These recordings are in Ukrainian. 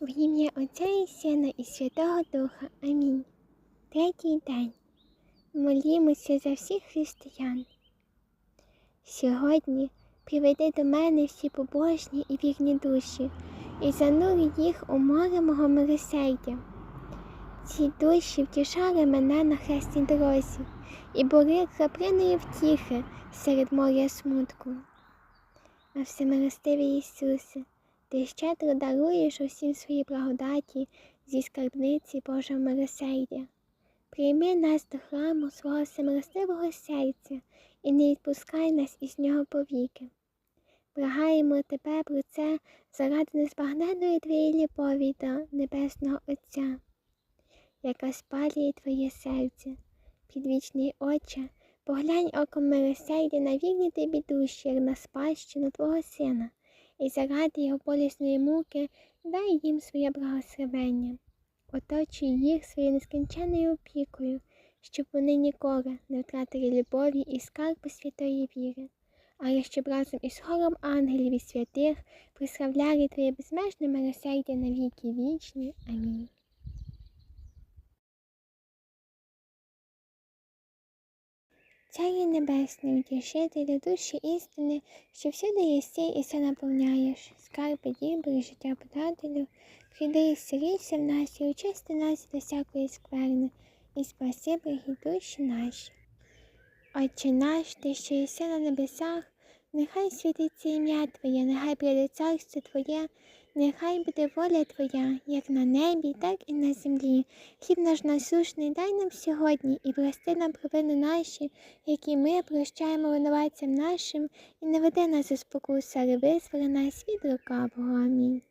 В ім'я Отця і Сина і Святого Духа. Амінь. Третій день. Молімося за всіх християн. Сьогодні приведи до мене всі побожні і вірні душі і занури їх у море мого милосердя. Ці душі втішали мене на хресній дорозі і були краплиною втіхи серед моря смутку. А всемилостивий Ісусе, ти щедро даруєш усім свої благодаті зі скарбниці Божого милосердя. Прийми нас до храму свого всемилостивого серця і не відпускай нас із нього повіки. Благаємо тебе про це заради незбагненної твоєї любові до Небесного Отця, яка спалює твоє серце, підвічний Отче, поглянь оком милосердя на вірні тобі душі, як на спадщину Твого Сина, і заради його болісної муки дай їм своє благословення, оточуй їх своєю нескінченною опікою, щоб вони ніколи не втратили любові і скарбу святої віри але щоб разом із хором ангелів і святих прославляли Твоє безмежне милосердя на віки вічні. Амінь. Царі Небесний, утішителю душі істини, що всюди єси і все наповняєш, скарби дібри, життя подателю, прийди і селися в нас і очисти нас до всякої скверни, і спаси душі наші. Отче наш, ти що єси на небесах, Нехай світиться ім'я Твоє, нехай прийде царство Твоє, нехай буде воля Твоя, як на небі, так і на землі. Хліб наш насушний дай нам сьогодні і прости нам провини наші, які ми прощаємо винуватцям нашим, і не веди нас у спокусу, але визволи нас від лукавого. Амінь.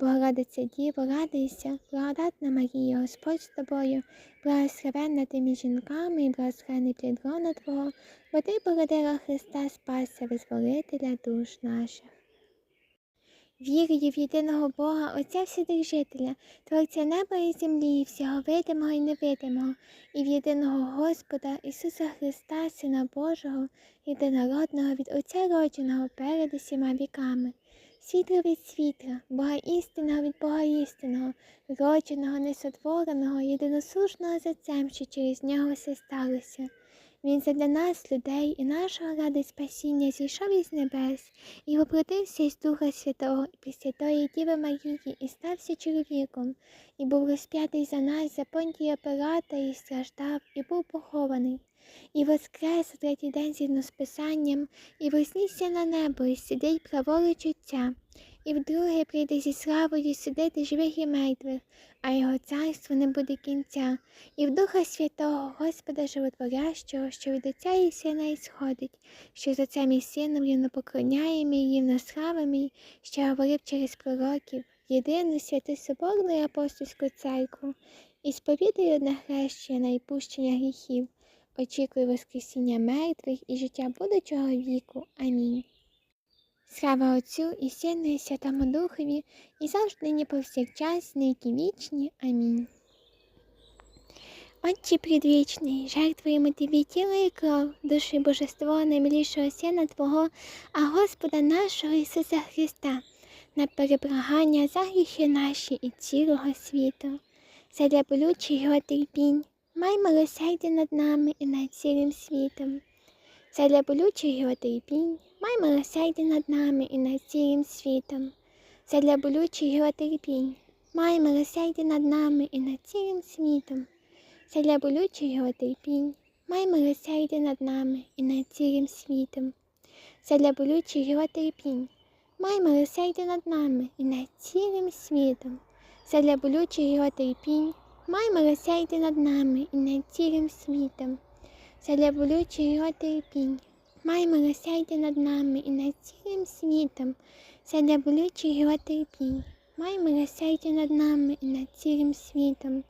Богородиця Діво, радуйся, благодатна Марія, Господь з тобою, благословенна ти між жінками і благословений плід Твого, бо ти породила Христа Спася, визволителя душ наших. Вірую в єдиного Бога, Отця Вседержителя, Творця неба і землі, всього видимого і невидимого, і в єдиного Господа Ісуса Христа, Сина Божого, єдинородного від Отця родженого перед усіма віками світло від світла, Бога істинного від Бога істинного, родженого, несотвореного, єдиносушного за цем, що через нього все сталося. Він задля нас, людей, і нашого ради спасіння зійшов із небес і воплотився із Духа Святого і Пресвятої Діви Марії, і стався чоловіком, і був розп'ятий за нас, за понтія Пилата, і страждав, і був похований і воскрес у третій день згідно з Писанням, і вознісся на небо, і сидить праворуч Отця, і вдруге прийде зі славою судити живих і мертвих, а його царство не буде кінця, і в Духа Святого, Господа Животворящого, що від Отця і Сина ісходить, що з Отцем і Сином рівно поклоняємо і рівно славимо, що говорив через пророків, єдину святу Соборну і апостольську церкву, і сповідаю одне хрещення і пущення гріхів. Очікую Воскресіння мертвих і життя будучого віку. Амінь. Слава Отцю і Сину, і Святому Духові, і завжди нині повсякчас, нині вічні. Амінь. Отче предвічний, жертвуємо тобі тіло і кров, душі божество наймилішого Сина Твого, а Господа нашого Ісуса Христа, на перебрагання за гріхи наші і цілого світу, задля болючих його терпінь, Май милосердя над нами і над цілим світом. Задля болючих його терпінь, май милосердя над нами і над цілим світом. Задля болючих його терпінь, май милосердя над нами і над цілим світом. Задля болючих його терпінь, май милосердя над нами і над цілим світом. Задля болючих його терпінь, май милосердя над нами і над цілим світом. Задля болючих його терпінь, Май милосердя над нами і над цілим світом, задля болючих його терпінь. Май милосердя над нами і над цілим світом, задля болючих його терпінь. Май милосердя над нами і над цілим світом,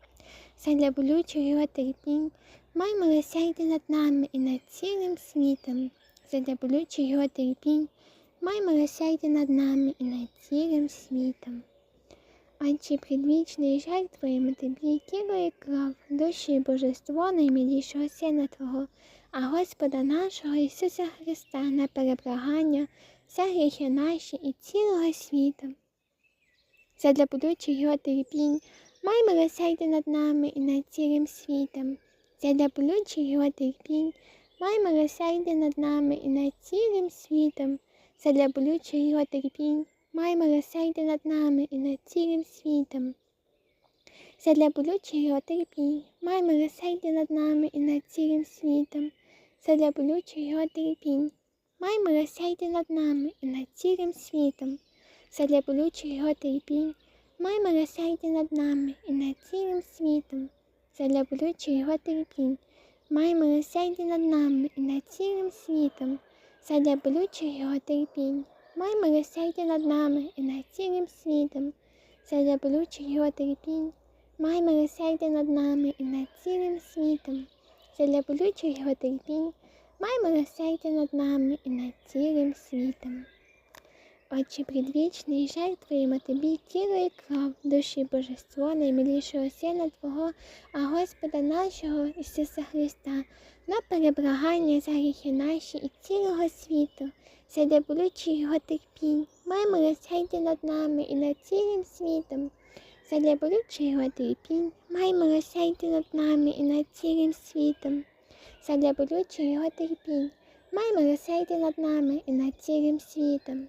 задля болючих його терпінь. Май милосердя над нами і над цілим світом, задля болючих його терпінь. Май милосердя над нами і над цілим світом. Отче предвічний жертвуємо тобі тіло кров, душі божество наймилішого Сина Твого, а Господа нашого Ісуса Христа на перебрагання, все гріхи наші і цілого світу. задля будучих його терпінь, май милосердя над нами і над цілим світом, задля болючих його терпінь, май милосердя над нами і над цілим світом, задля болючих його терпінь, май милосердя над нами і над цілим світом. Задля болючих його терпінь, май милосердя над нами і над цілим світом, задля болючих його терпінь, май милосердя над нами і над цілим світом, задля болючих його терпінь, май милосердя над нами і над цілим світом, задля болючих його терпінь, май милосердя над нами і над цілим світом, задля болючих його терпінь, май милосердя над нами і над цілим світом, задля болючих його терпінь, май милосердя над нами і над цілим світом, задля болючих його терпінь, май милосердя над нами і над цілим світом. Отче предвічний, жертвуємо тобі тіло і кров, душі божество, наймилішого Сина Твого, а Господа нашого Ісуса Христа, на перебрагання за гріхи наші і цілого світу, задля болючих його терпінь, май милосердя над нами і над цілим світом, задля болючих його терпінь, май милосердя над нами і над цілим світом, задля болючих його терпінь, май милосердя над нами і над цілим світом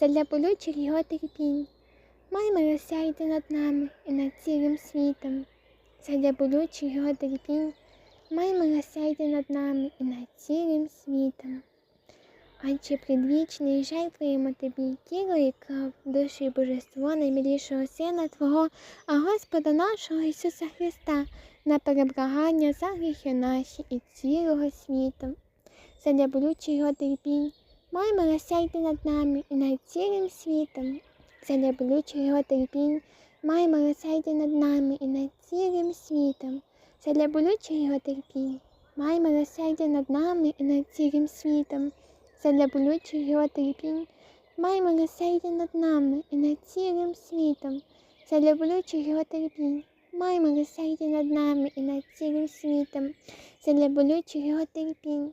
задля болючих його терпінь. Май милосердя над нами і над цілим світом, задля болючих його терпінь, май милосердя над нами і над цілим світом. Отче предвічний, жертвуємо тобі тіло і кров, душу і божество наймилішого Сина Твого, а Господа нашого Ісуса Христа, на перебрагання за гріхи наші і цілого світу, задля болючих його терпінь, Май милосердя над нами і над цілим світом, задля болючих його терпінь, май милосердя над нами і над цілим світом, задля болючих його терпінь, май милосердя над нами і над цілим світом, задля болючих його терпінь, май милосердя над нами і над цілим світом, задля болючих його терпінь, май милосердя над нами і над цілим світом, задля болючих його терпінь.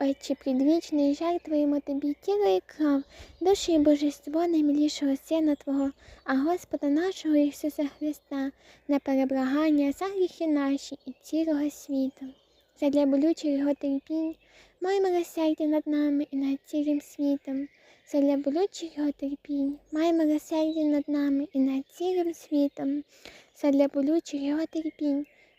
Отче предвічний, жертвуємо тобі тіло і кров, душі і божество наймилішого Сина Твого, а Господа нашого Ісуса Христа, на переблагання за гріхи наші і цілого світу. Задля болючих його терпінь, май милосердя над нами і над цілим світом. Задля болючих його терпінь, май милосердя над нами і над цілим світом. Задля болючих його терпінь,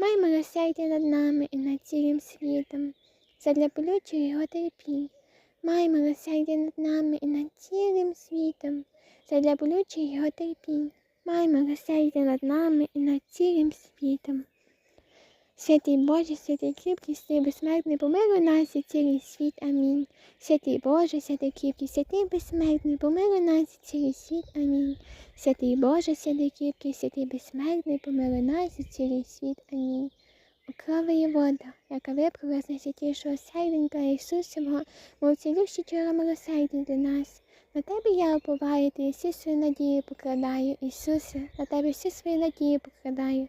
май милосердя над нами і над цілим світом, задля болючої його терпі. Май милосердя над нами і над цілим світом, задля болючої його терпі. Май милосердя над нами і над цілим світом. Святий Боже, святий кріпкий, святий безсмертний, помилуй нас і цілий світ. Амінь. Святий Боже, святий кріпкий, святий безсмертний, помилуй нас і цілий світ. Амінь. Святий Боже, святий кріпкий, святий безсмертний, помилуй нас і цілий світ. Амінь. Крова є вода, яка випрала з найсвятішого серденька Ісусового, мов цілющі чора милосердя для нас. На тебе я оповаю, ти всі свої надії покладаю, Ісусе, на тебе всі свої надії покладаю.